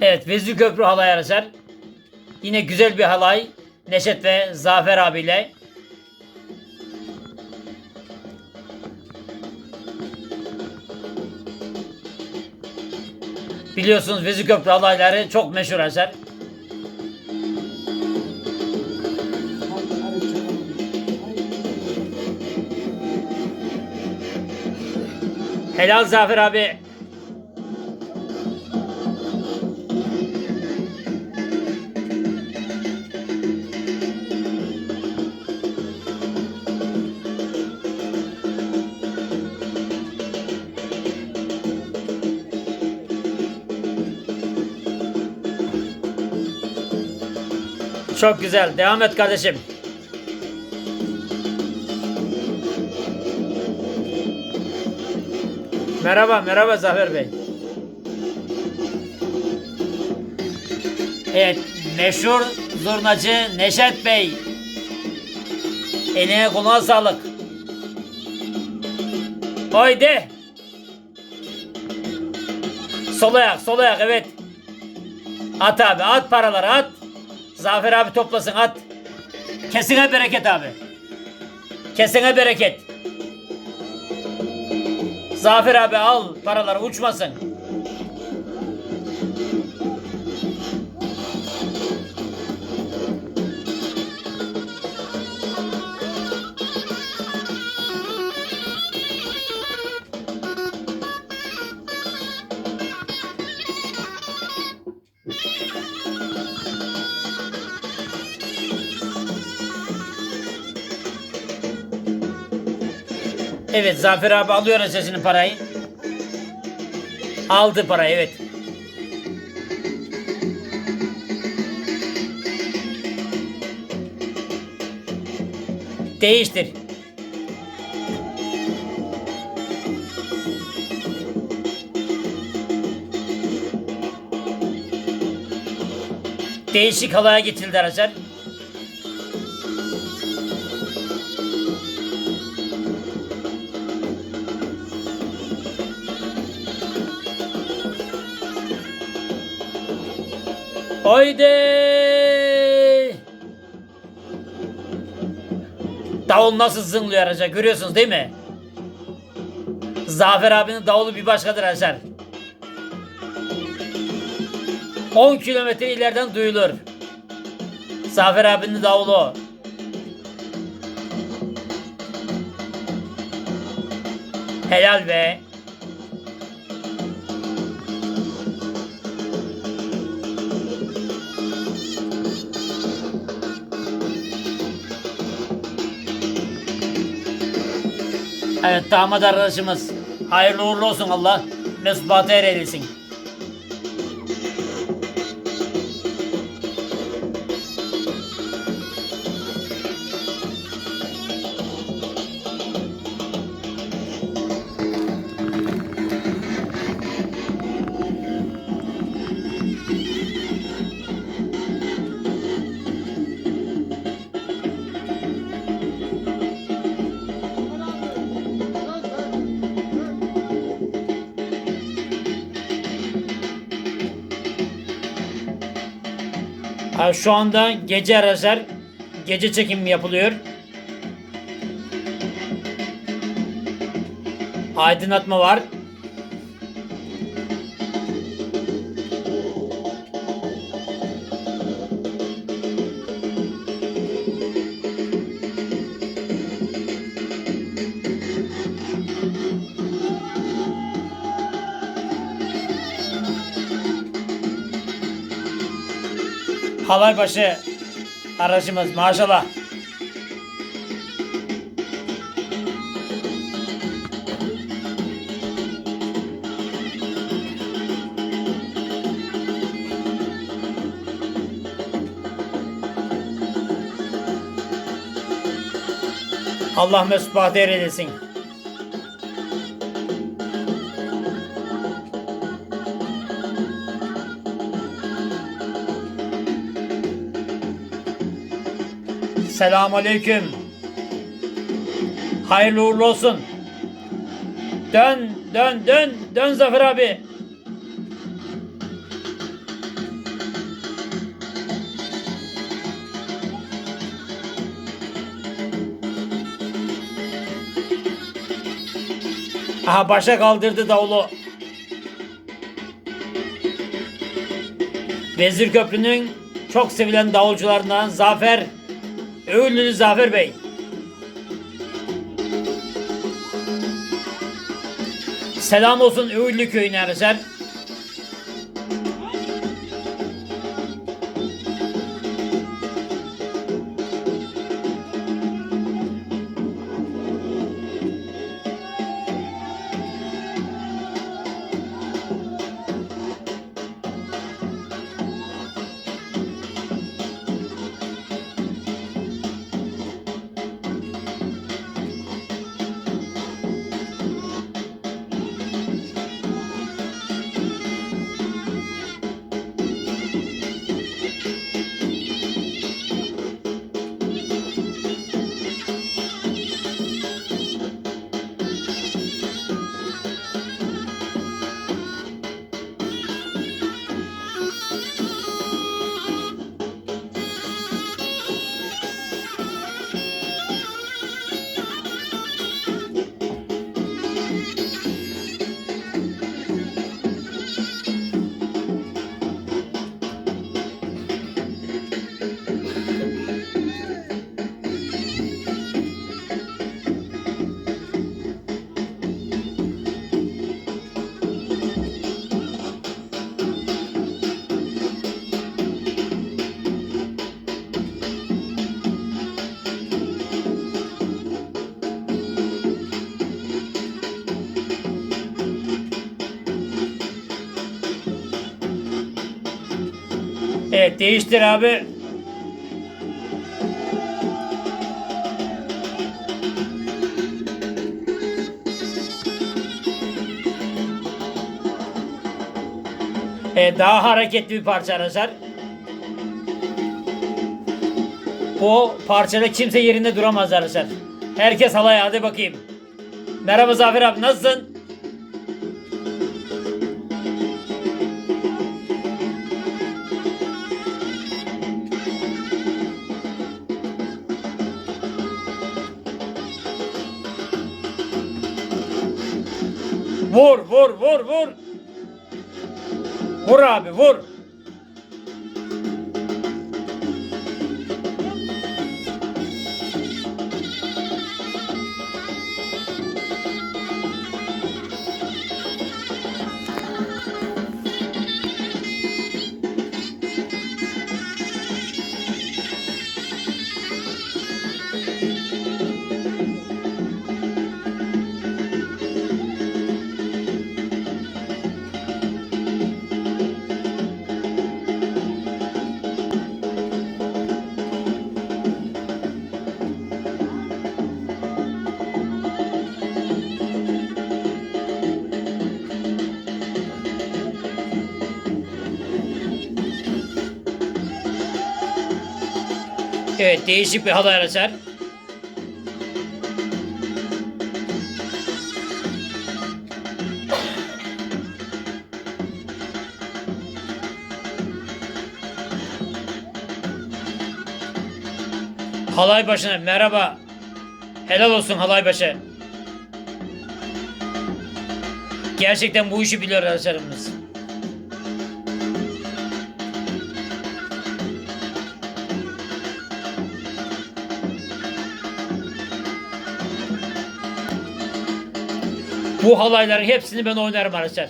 Evet Vezir Köprü halay arkadaşlar. Yine güzel bir halay. Neşet ve Zafer abiyle. Biliyorsunuz Vezir Köprü halayları çok meşhur arkadaşlar. Helal Zafer abi. Çok güzel. Devam et kardeşim. Merhaba, merhaba Zafer Bey. Evet, meşhur zurnacı Neşet Bey. Eline koluna sağlık. Haydi. Sol ayak, sol ayak evet. At abi, at paraları at. Zafer abi toplasın at. Kesine bereket abi. Kesine bereket. Zafer abi al paraları uçmasın. Evet Zafer abi alıyor sesinin parayı. Aldı parayı evet. Değiştir. Değişik halaya getirildi arkadaşlar. Haydi! Davul nasıl zınlıyor araca görüyorsunuz değil mi? Zafer abinin davulu bir başkadır arkadaşlar. 10 kilometre ileriden duyulur. Zafer abinin davulu. Helal be. Evet damat arkadaşımız. Hayırlı uğurlu olsun Allah. Mesut Bahtiyar eylesin. Ha, şu anda gece arkadaşlar gece çekim yapılıyor. Aydınlatma var. Halaybaşı aracımız maşallah. Allah mesut bahtiyar eylesin. Selamun Aleyküm. Hayırlı uğurlu olsun. Dön, dön, dön, dön Zafer abi. Aha başa kaldırdı davulu. Vezir Köprü'nün çok sevilen davulcularından Zafer Öğünlülü Zafer Bey. Selam olsun Öğünlü köyüne arkadaşlar. Evet değiştir abi. Evet, daha hareketli bir parça arkadaşlar. Bu parçada kimse yerinde duramaz arkadaşlar. Herkes halaya hadi bakayım. Merhaba Zafer abi nasılsın? Vur vur vur vur. Vur abi vur. Evet değişik bir halay arkadaşlar. Halay başına merhaba. Helal olsun halay başı. Gerçekten bu işi biliyor arkadaşlarımız. Bu halayların hepsini ben oynarım arkadaşlar.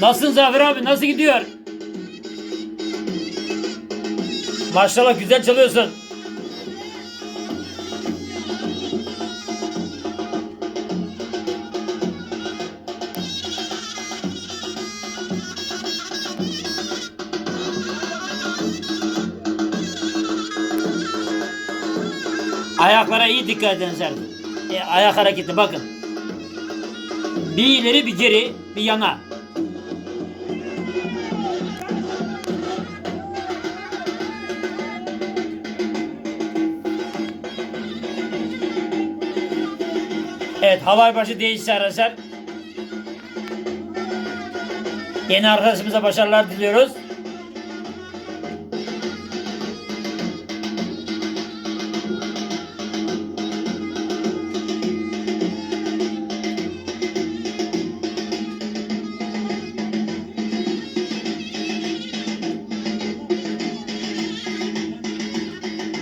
Nasılsın Zafer abi? Nasıl gidiyor? Maşallah güzel çalıyorsun. Ayaklara iyi dikkat edin sen. E, ayak hareketi bakın. Bir ileri bir geri bir yana. Evet havai başı değişti arkadaşlar. Yeni arkadaşımıza başarılar diliyoruz.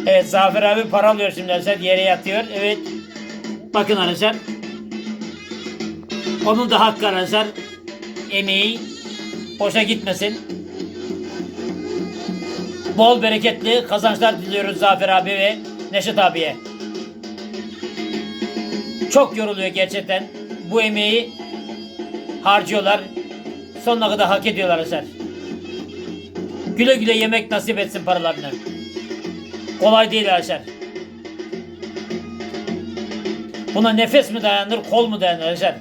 Evet Zafer abi para alıyor şimdi arkadaşlar. Yere yatıyor. Evet. Bakın arkadaşlar. Onun da hakkı arkadaşlar. Emeği boşa gitmesin. Bol bereketli kazançlar diliyoruz Zafer abi ve Neşet abiye. Çok yoruluyor gerçekten. Bu emeği harcıyorlar. Sonuna kadar hak ediyorlar arkadaşlar. Güle güle yemek nasip etsin paralarını. Kolay değil arkadaşlar. Buna nefes mi dayanır, kol mu dayanır arkadaşlar?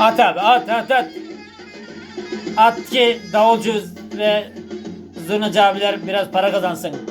At abi at at at. At ki davulcu ve zurnacı abiler biraz para kazansın.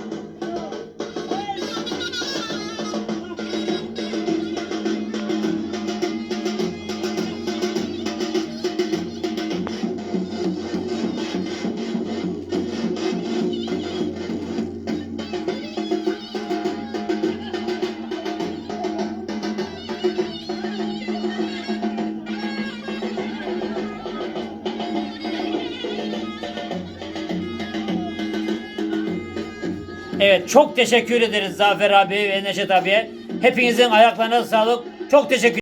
Evet çok teşekkür ederiz Zafer abi ve Neşet abiye. Hepinizin ayaklarına sağlık. Çok teşekkür